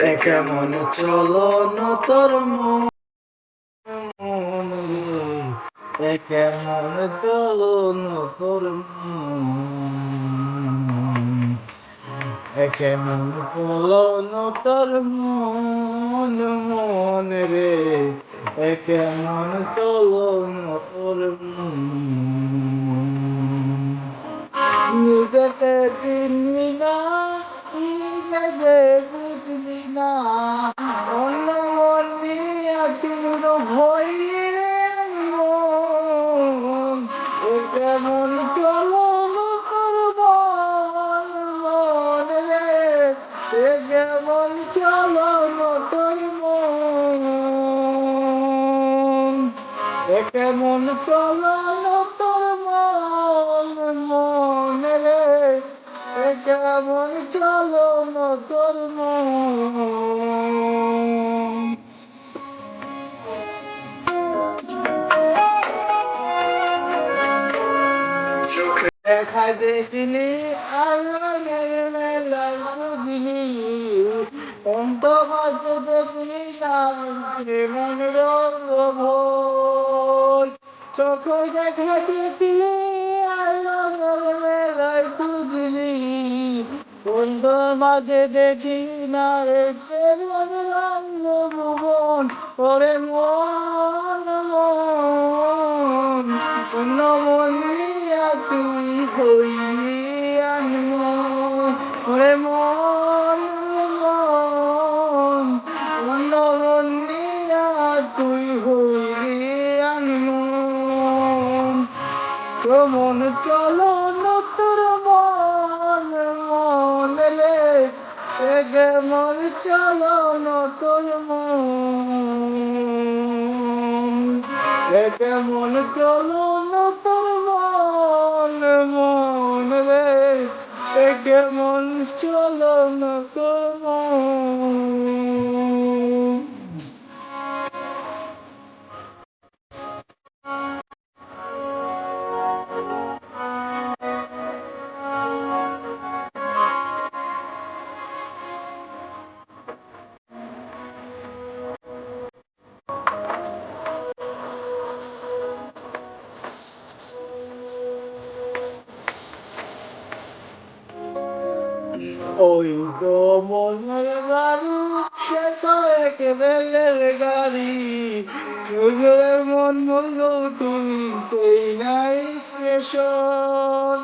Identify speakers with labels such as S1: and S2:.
S1: এ কেমন চলন তোর মন। কেমন চলন তোর মন। কেমন চলন তোর মন মন রে। কেমন চলন তোর নিজেকে চিনি না বুঝলি কেমন চলো তোর মন মন রে কেমন চলো তোর মন? দেখা দেখিনি আল্লাহ দিলি অন্ত মাত্র দেখিনি মনের ভোর চোখ দেখা দিলি মাঝে দেখি না রে ওরে মন শূন্য তুই আনম ওরে মন মন। শূন্য তুই হইলি তো মন চলো নতুর মন মন রে। এগে মন চলো নতুর মন। এগে মন চলো নতুর মন মন রে। এগে মন চলো নতুর ওই তো মনের গাড়ি, সে তো একেবারে গাড়ি। সুন্দর মন বলল, তুমি সেই নাই স্টেশন।